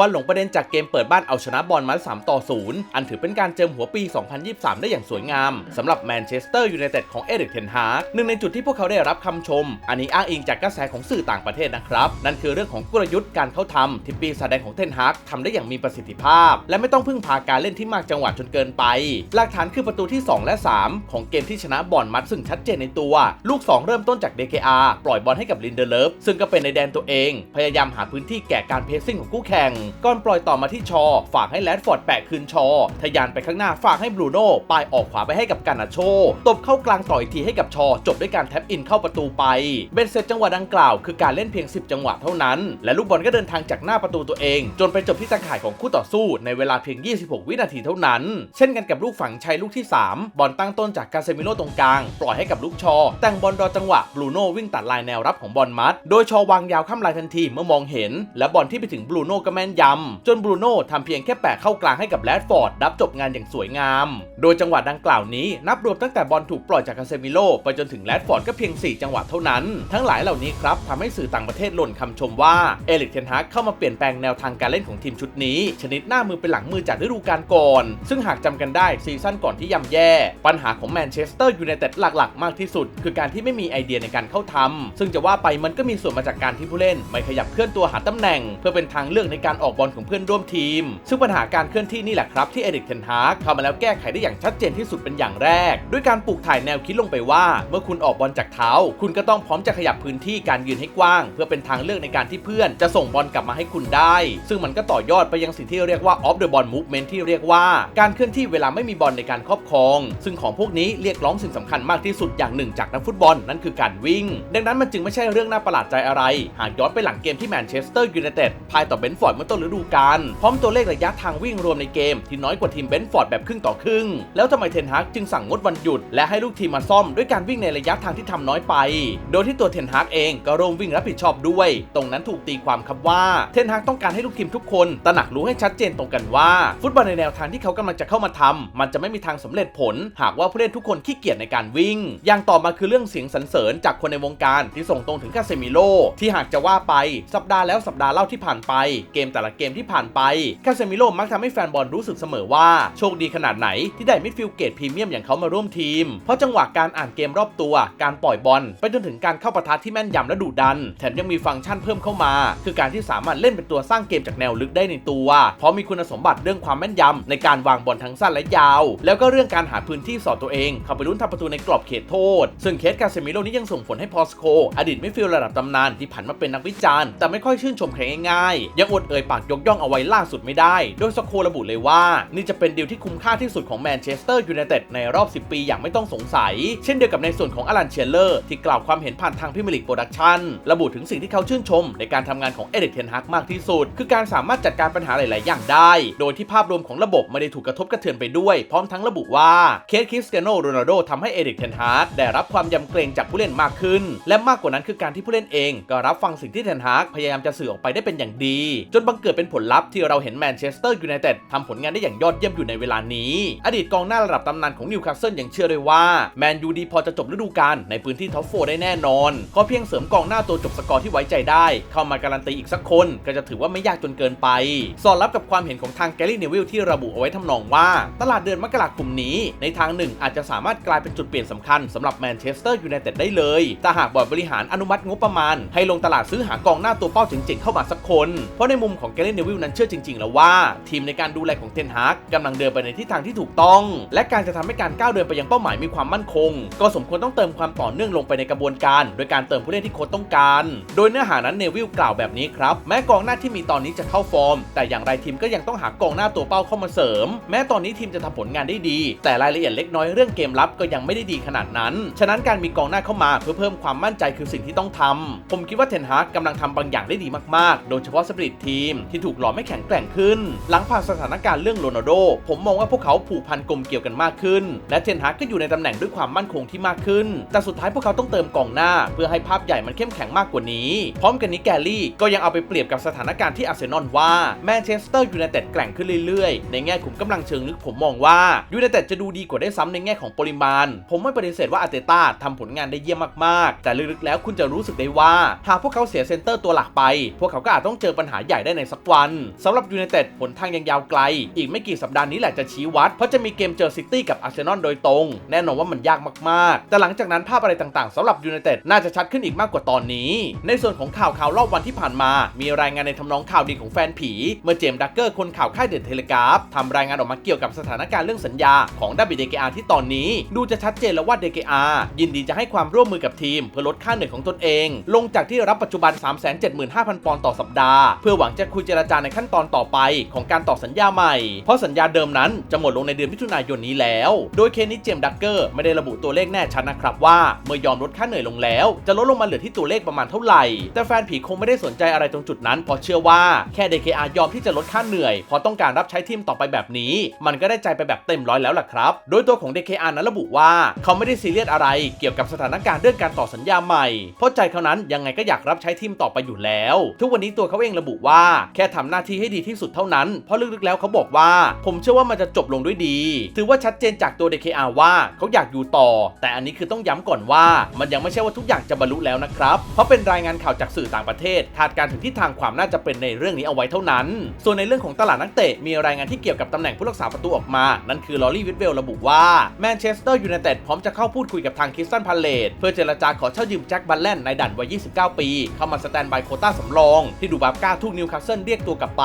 ควันหลงประเด็นจากเกมเปิดบ้านเอาชนะบอลมา3ต่อ 0 อันถือเป็นการเจิมหัวปี 2023 ได้อย่างสวยงามสำหรับแมนเชสเตอร์ยูไนเต็ดของเอริกเทนฮาร์กหนึ่งในจุดที่พวกเขาได้รับคำชม อันนี้อ้างอิงจากกระแสของสื่อต่างประเทศนะครับ นั่นคือเรื่องของกลยุทธ์การเข้าทำที่ปีศาจแดงของเทนฮาร์กทำได้อย่างมีประสิทธิภาพ และไม่ต้องพึ่งพาการเล่นที่มากจังหวะจนเกินไป หลักฐานคือประตูที่ 2 และ 3 ของเกมที่ชนะบอลมัดซึ่งชัดเจนในตัว ลูก 2 เริ่มต้นจาก DKR ปล่อยบอลให้กับลินเดเลฟซึ่งก็เป็นในแดนตัวเอง พยายามหาพื้นที่แก่การเพสซิ่งของคู่แข่งก่อนปล่อยต่อมาที่ชอ ฝากให้แรดฟอร์ดแปะคืนชอ ทะยานไปข้างหน้าฝากให้บรูโน่ปลายออกขวาไปให้กับกานาโช ตบเข้ากลางต่ออีกทีให้กับชอ จบด้วยการแท็บอินเข้าประตูไป เบ็ดเสร็จจังหวะดังกล่าวคือการเล่นเพียง 10 จังหวะเท่านั้น และลูกบอลก็เดินทางจากหน้าประตูตัวเอง จนไปจบที่ตาข่ายของคู่ต่อสู้ในเวลาเพียง 26 วินาทีเท่านั้น เช่นกันกับลูกฝังชัยลูกที่ 3 บอลตั้งต้นจากกาเซมิโลตรงกลาง ปล่อยให้กับลูกชอ แต่งบอลรอจังหวะบรูโน่วิ่งตัดลายแนวรับของบอลมัด โดยชอวางยาวข้ามลายทันทีเมื่อมองเห็น และบอลที่ไปถึงบรูโน่ก็แม่นยำ จนบรูโน่ทำเพียงแค่แปะเข้ากลางให้กับแรดฟอร์ดรับจบงานอย่างสวยงาม โดยจังหวะดังกล่าวนี้นับรวมตั้งแต่บอลถูกปล่อยจากกาเซมิโลไปจนถึงแรดฟอร์ดก็เพียง 4 จังหวะเท่านั้น ทั้งหลายเหล่านี้ครับทำให้สื่อต่างประเทศหล่นคำชมว่าเอริกเทนฮากเข้ามาเปลี่ยนแปลงแนวทางการเล่นของทีมชุดนี้ ชนิดหน้ามือเป็นหลังมือจากฤดูกาลก่อน ซึ่งหากจำกันได้ซีซั่นก่อนที่ย่ำแย่ ปัญหาของแมนเชสเตอร์ยูไนเต็ดหลักๆ มากที่สุด คือการที่ไม่มีไอเดียในการเข้าทำซึ่งจะว่าไปมันก็มีส่วนมาจากการที่ผู้เล่น ไม่ขยับเคลื่อนตัวหาตำแหน่ง เพื่อเป็นทางเลือกในการออกอกบอลของเพื่อนร่วมทีม ซึ่งปัญหาการเคลื่อนที่นี่แหละครับที่เอริกเทนฮากเข้ามาแล้วแก้ไขได้อย่างชัดเจนที่สุดเป็นอย่างแรก ด้วยการปลูกถ่ายแนวคิดลงไปว่า เมื่อคุณออกบอลจากเท้า คุณก็ต้องพร้อมจะขยับพื้นที่การยืนให้กว้าง เพื่อเป็นทางเลือกในการที่เพื่อนจะส่งบอลกลับมาให้คุณได้ ซึ่งมันก็ต่อยอดไปยังสิ่งที่เรียกว่า off the ball movement ที่เรียกว่าการเคลื่อนที่เวลาไม่มีบอลในการครอบครอง ซึ่งของพวกนี้เรียกร้องสิ่งสำคัญมากที่สุดอย่างหนึ่งจากนักฟุตบอลนั่นคือการวิ่ง ดังนั้นมันจึงไม่ใช่เรื่องน่าประหลาดใจอะไร หากย้อนไปหลังเกมที่แมนเชสเตอร์ยูไนเต็ดพายต่อเบนฟอร์ดเมื่อต้นฤดูกาลพร้อมตัวเลขระยะทางวิ่งรวมในเกม ที่น้อยกว่าทีมเบนฟอร์ดแบบครึ่งต่อครึ่ง แล้วทำไมเทนฮากจึงสั่งงดวันหยุด และให้ลูกทีมมาซ่อมด้วยการวิ่งในระยะทางที่ทำน้อยไป โดยที่ตัวเทนฮากเองก็ร่วมวิ่งรับผิดชอบด้วย ตรงนั้นถูกตีความครับว่าเทนฮากต้องการให้ลูกทีมทุกคนตระหนักรู้ให้ชัดเจนตรงกันว่า ฟุตบอลในแนวทางที่เขากำลังจะเข้ามาทำมันจะไม่มีทางสำเร็จผล หากว่าผู้เล่นทุกคนขี้เกียจในการวิ่ง อย่างต่อมาคือเรื่องเสียงสรรเสริญจากคนในวงการที่ส่งตรงถึงคาเซมิโลที่หากจะว่าไปสัปดาห์แล้วสัปดาห์เล่าที่ผ่านไปเกมแต่ละเกมที่ผ่านไป คาเซมิโลมักทำให้แฟนบอลรู้สึกเสมอว่า โชคดีขนาดไหนที่ได้มิดฟิลด์เกตพรีเมียมอย่างเขามาร่วมทีม เพราะจังหวะการอ่านเกมรอบตัว การปล่อยบอล ไปจนถึงการเข้าปะทะที่แม่นยำและดุดัน แถมยังมีฟังก์ชันเพิ่มเข้ามา คือการที่สามารถเล่นเป็นตัวสร้างเกมจากแนวลึกได้ในตัว เพราะมีคุณสมบัติเรื่องความแม่นยำในการวางบอลทั้งสั้นและยาว แล้วก็เรื่องการหาพื้นที่สอดตัวเอง เข้าไปลุ้นทำประตูในกรอบเขตโทษ ซึ่งเคสกาเซมิโลนี้ยังส่งผลให้พอสโค อดีตมิดฟิลด์ระดับตำนานที่ผันมาเป็นนักวิจารณ์แต่ไม่ค่อยชื่นชมใครง่ายๆยังอดเอ่ยปากยกย่องเอาไว้ล่าสุดไม่ได้ โดยสโคระบุเลยว่า นี่จะเป็นดีลที่คุ้มค่าที่สุดของแมนเชสเตอร์ยูไนเต็ดในรอบ 10 ปีอย่างไม่ต้องสงสัย เช่นเดียวกับในส่วนของอลันเชลเลอร์ที่กล่าวความเห็นผ่านทางพิมลิกโปรดักชันระบุถึงสิ่งที่เขาชื่นชม ในการทำงานของเอริกเทนฮักมากที่สุด คือการสามารถจัดการปัญหาหลาย ๆ อย่างได้ โดยที่ภาพรวมของระบบไม่ได้ถูกกระทบกระเทือนไปด้วย พร้อมทั้งระบุว่าเคสคริสเตียโนโรนัลโดทำให้เอริกเทนฮากได้รับความยำเกรงจากผู้เล่นมากขึ้น และมากกว่านั้นคือการที่ผู้เล่นเอง ก็รับฟังสิ่งที่เทนฮากพยายามจะสื่อออกไปได้เป็นอย่างดี จนบังเกิดเป็นผลลัพธ์ที่เราเห็นแมนเชสเตอร์ยูไนเต็ดทำผลงานได้อย่างยอดเยี่ยมอยู่ในเวลานี้ อดีตกองหน้าระดับตำนานของนิวคาสเซิลยังเชื่อเลยว่าแมนยูดีพอจะจบฤดูกาลในพื้นที่ท็อปโฟได้แน่นอนขอเพียงเสริมกองหน้าตัวจบสกอร์ที่ไว้ใจได้ เข้ามาการันตีอีกสักคน ก็จะถือว่าไม่ยากจนเกินไป สอดรับกับความเห็นของทางแกลลี่เนวิลที่ระบุเอาไว้ทำนองว่า ตลาดเดือนมกราคมนี้ ในทางหนึ่งอาจจะสามารถกลายเป็นจุดเปลี่ยนสำคัญสำหรับแมนเชสเตอร์ยูไนเต็ดได้เลยแต่หากบอร์ดบริหารอนุมัติงบประมาณ ให้ลงตลาดซื้อหากองหน้าตัวเป้าเจ๋งๆเข้ามาสักคน เพราะในมุมของแกลลี่เนวิลนั้นเชื่อจริง ๆ แล้วว่า ทีมในการดูแลของเทนฮากกำลังเดินไปในทิศทางที่ถูกต้อง และการจะทำให้การก้าวเดินไปยังเป้าหมายมีความมั่นคง ก็สมควรต้องเติมความต่อเนื่องลงไปในกระบวนการ โดยการเติมผู้เล่นที่โค้ชต้องการ โดยเนื้อหานั้นเนวิลกล่าวแบบนี้ครับแม้กองหน้าที่มีตอนนี้จะเข้าฟอร์ม แต่อย่างไรทีมก็ยังต้องหากองหน้าตัวเป้าเข้ามาเสริม แม้ตอนนี้ทีมจะทำผลงานได้ดี แต่รายละเอียดเล็กน้อยเรื่องเกมรับก็ยังไม่ได้ดีขนาดนั้น ฉะนั้นการมีกองหน้าเข้ามาเพื่อเพิ่มความมั่นใจคือสิ่งที่ต้องทำผมคิดว่าเทนฮากกำลังทำบางอย่างได้ดีมากๆ โดยเฉพาะสปริตทีมที่ถูกหลอมให้แข็งแกร่งขึ้น หลังผ่านสถานการณ์เรื่องโรนัลโด ผมมองว่าพวกเขาผูกพันกลมเกี่ยวกันมากขึ้น และเทนฮากก็อยู่ในตำแหน่งด้วยความมั่นคงที่มากขึ้น แต่สุดท้ายพวกเขาต้องเติมกองหน้า เพื่อให้ภาพใหญ่มันเข้มแข็งมากกว่านี้ พร้อมกันนี้แกลลี่ก็ยังเอาไปเปรียบกับสถานการณ์ที่อาร์เซนอลว่าแมนเชสเตอร์ยูไนเต็ดแกร่งขึ้นเรื่อยๆ ในแง่ขุมกำลังเชิงลึกผมมองว่ายูไนเต็ดจะดูดีกว่าได้ซ้ำในแง่ของปริมาณ ผมไม่ปฏิเสธว่าอาร์เตต้าทำผลงานได้เยี่ยมมากๆ แต่ลึกๆแล้วคุณจะรู้สึกได้ว่า หากพวกเขาเสียเซนเตอร์ตัวหลักไป พวกเขาก็อาจต้องเจอปัญหาใหญ่ได้ในสักวันสำหรับยูไนเต็ดผลทางยังยาวไกล อีกไม่กี่สัปดาห์นี้แหละจะชี้วัด เพราะจะมีเกมเจอซิตี้กับอาร์เซนอลโดยตรง แน่นอนว่ามันยากมากๆ แต่หลังจากนั้นภาพอะไรต่างๆสำหรับยูไนเต็ดน่าจะชัดขึ้นอีกมากกว่าตอนนี้ ในส่วนของข่าวข่าวรอบวันที่ผ่านมา มีรายงานในทำนองข่าวดีของแฟนผี เมื่อเจมส์ดักเกอร์คนข่าวค่ายเดอะเทเลกราฟทำรายงานออกมาเกี่ยวกับสถานการณ์เรื่องสัญญาของดับบิเดกอาที่ตอนนี้ ดูจะชัดเจนแล้วว่าเดกอายินดีจะให้ความร่วมมือกับทีม เพื่อลดค่าเหนื่อยของตนเอง ลงจากที่รับปัจจุบัน 375,000 ปอนด์ต่อสัปดาห์เพื่อหวังจะคุุยเจรจาในขั้นตอนต่อไป ของการต่อสัญญาใหม่ เพราะสัญญาเดิมนั้นจะหมดลงในเดือนมิถุนายนนี้แล้ว โดยเคนิสเจมส์ดักเกอร์ไม่ได้ระบุตัวเลขแน่ชัดนะครับว่าเมื่อยอมลดค่าเหนื่อยลงแล้ว จะลดลงมาเหลือที่ตัวเลขประมาณเท่าไหร่ แต่แฟนผีคงไม่ได้สนใจอะไรตรงจุดนั้นเพราะเชื่อว่าแค่ DKR ยอมที่จะลดค่าเหนื่อยเพราะต้องการรับใช้ทีมต่อไปแบบนี้ มันก็ได้ใจไปแบบเต็มร้อยแล้วล่ะครับ โดยตัวของ DKR นั้นระบุว่า เขาไม่ได้ซีเรียสอะไรเกี่ยวกับสถานการณ์เรื่องการต่อสัญญาใหม่ เพราะใจเขานั้นยังไงก็อยากรับใช้ทีมต่อไปอยู่แล้ว ทุกวันนี้ตัวเขาเองระบุว่าแค่ทำหน้าที่ให้ดีที่สุดเท่านั้น เพราะลึกๆแล้วเขาบอกว่า ผมเชื่อว่ามันจะจบลงด้วยดี ถือว่าชัดเจนจากตัว DKR ว่าเขาอยากอยู่ต่อ แต่อันนี้คือต้องย้ำก่อนว่า มันยังไม่ใช่ว่าทุกอย่างจะบรรลุแล้วนะครับ เพราะเป็นรายงานข่าวจากสื่อต่างประเทศคาดการถึงทิศทางความน่าจะเป็นในเรื่องนี้เอาไว้เท่านั้น ส่วนในเรื่องของตลาดนักเตะมีรายงานที่เกี่ยวกับตำแหน่งผู้รักษาประตูออกมา นั่นคือลอรี่วิทเวลระบุว่าแมนเชสเตอร์ยูไนเต็ดพร้อมจะเข้าพูดคุยกับทางคริสตันพาเลตเพื่อเจรจาขอเช่ายืมแจ็คบัลแลนในดันวัย 29 ปี เข้ามาสแตนบายโคต้าสำรองที่ดูบาบก้าทุกนิวคาสเซิลเรียกตัวกลับไป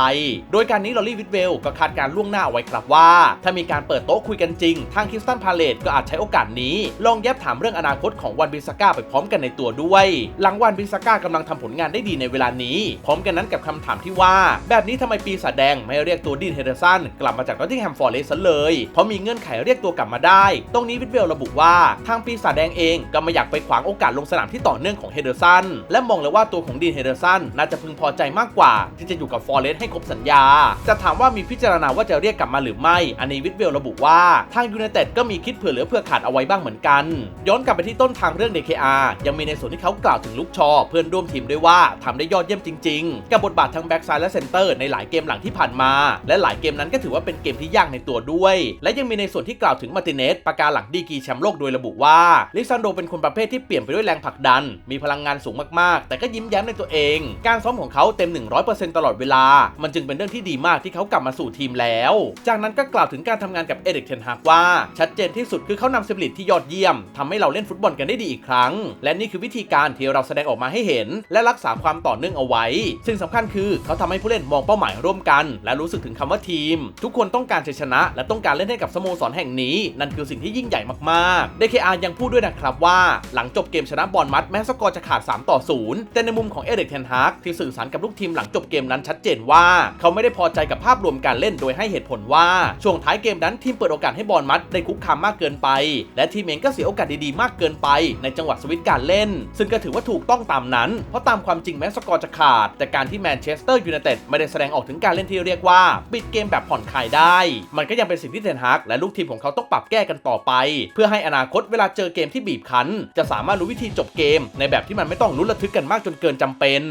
โดยการนี้ลอรี่วิทเวลก็คาดการล่วงหน้าเอาไว้ครับว่า ถ้ามีการเปิดโต๊ะคุยกันจริง ทางคิสตันพาเลตก็อาจใช้โอกาสนี้ ลองแยบถามเรื่องอนาคตของวันบิสก้าไปพร้อมกันในตัวด้วย หลังวันบิสก้ากำลังทำผลงานได้ดีในเวลานี้ พร้อมกันนั้นกับคำถามที่ว่า แบบนี้ทำไมปีศาจแดงไม่เรียกตัวดีนเฮเดอร์สันกลับมาจากนอตติงแฮมฟอร์เรสเลย เพราะมีเงื่อนไขเรียกตัวกลับมาได้ ตรงนี้วิทเวลระบุว่าทางปีศาจแดงเองก็ไม่อยากไปขวางโอกาสลงสนามที่ต่อเนื่องของเฮเดอร์สันและมองเลยว่าตัวของดีนเฮเดอร์สันน่าจะพึงพอใจมากกว่าที่จะอยู่กับฟอร์เรสต์ให้ครบสัญญา จะถามว่ามีพิจารณาว่าจะเรียกกลับมาหรือไม่ อันนี้วิทเวลระบุว่าทางยูไนเต็ดก็มีคิดเผื่อเหลือเผื่อขาดเอาไว้บ้างเหมือนกัน ย้อนกลับไปที่ต้นทางเรื่อง DKR ยังมีในส่วนที่เขากล่าวถึงลูกชอ เพื่อนร่วมทีมด้วยว่าทำได้ยอดเยี่ยมจริง ๆ กับบทบาททั้งแบ็กซ้ายและเซนเตอร์ในหลายเกมหลังที่ผ่านมา และหลายเกมนั้นก็ถือว่าเป็นเกมที่ยากในตัวด้วย และยังมีในส่วนที่กล่าวถึงมาร์ติเนสประกาหลังดีกีแชมป์โลกโดยระบุว่าลิซันโดเป็นคนประเภทที่เปลี่ยนไปด้วยแรงผลักดัน มีพลังงานสูงมากๆ แต่ก็ยิ้มแย้มในตัวเอง การซ้อมของเขาเต็ม 100%ตลอดเวลา มันจึงเป็นเรื่องที่ดีมากที่เขากลับมาสู่ทีมแล้ว จากนั้นก็กล่าวถึงการทำงานกับเอริกเทนฮากว่า ชัดเจนที่สุดคือเขานำสปิริตที่ยอดเยี่ยมทำให้เราเล่นฟุตบอลกันได้ดีอีกครั้ง และนี่คือวิธีการที่เราแสดงออกมาให้เห็น และรักษาความต่อเนื่องเอาไว้ซึ่งสำคัญคือเขาทำให้ผู้เล่นมองเป้าหมายร่วมกัน และรู้สึกถึงคำว่าทีม ทุกคนต้องการชัยชนะ และต้องการเล่นให้กับสโมสรแห่งนี้ นั่นคือสิ่งที่ยิ่งใหญ่มากๆ DKR ยังพูดด้วยนะครับว่า หลังจบเกมชนะบอลมัดแม้สกอร์จะขาด 3 ต่อ 0 แต่ในมุมของเอริกเทนฮากที่สื่อสารกับลูกทีมหลังจบเกมนั้นชัดเจนว่าเขาไม่ได้พอใจกับภาพรวมการเล่นโดยให้เหตุผลว่า ช่วงท้ายเกมนั้นทีมเปิดโอกาสให้บอลมัดได้คุกคามมากเกินไป และทีมเองก็เสียโอกาสดีๆมากเกินไป ในจังหวะสวิตช์การเล่น ซึ่งก็ถือว่าถูกต้องตามนั้น เพราะตามความจริงแม้สกอร์จะขาด แต่การที่แมนเชสเตอร์ยูไนเต็ดไม่ได้แสดงออกถึงการเล่นที่เรียกว่าปิดเกมแบบผ่อนคลายได้ มันก็ยังเป็นสิ่งที่เทนฮากและลูกทีมของเขาต้องปรับแก้กันต่อไป เพื่อให้อนาคตเวลาเจอเกมที่บีบคั้น จะสามารถรู้วิธีจบเกม ในแบบที่มันไม่ต้องลุ้นระทึกกันมากจนเกินจำเป็น